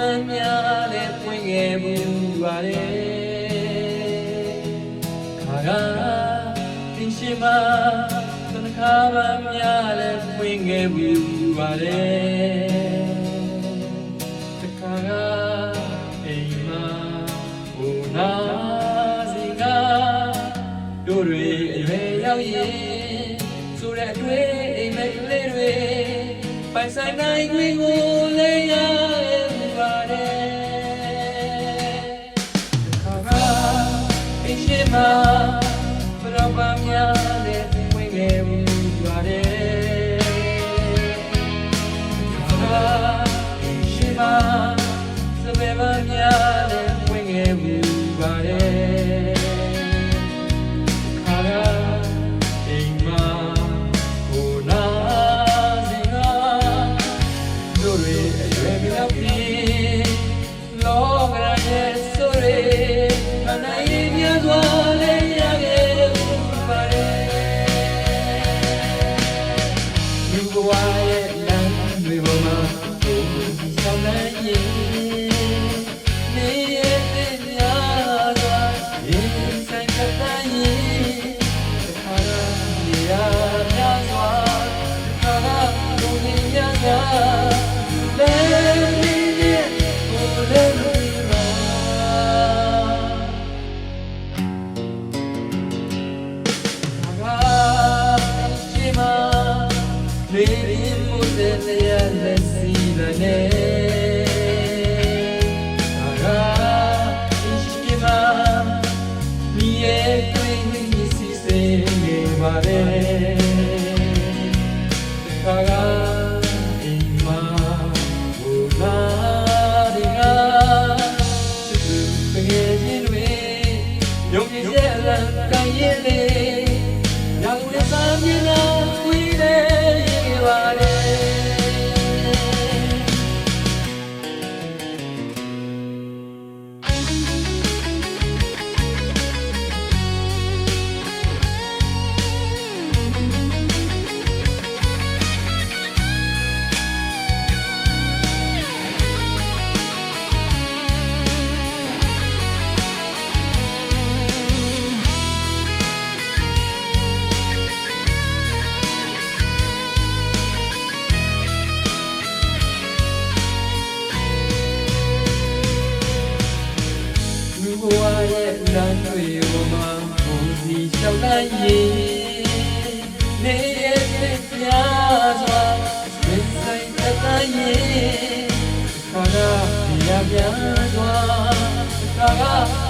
မှန်များလည်းပွင့်ခဲ့မှုပါတယ်ခါကတင်ရှိမသနခါပန်းများလည်းပွင့်ခဲ့မှုပါတယ်တခါကအိမ်မှာဘုနာစီကတို့တွေအရွယ်ရောက်ရင်ဆိုတဲ့အတွေ့အိမ်မက်ကလေးတွေပိုင်ဆိုင်နိုင်ခွင့်ကို အိမ်ရှိမှာဘရော လေရင်မှုတဲ့ရလက်စီနဲ့ခါကရှိမမြည်ရဲ့ ရဲ့လမ်းတွေပေါ်မှာပုံစီလျှောက်လိုက်ရင်နေရဲ့ပြားစွာစိတ်ဆိုင်တတ်ရင်ခါကပြားပြားစွာခါကပုံစံများစွာ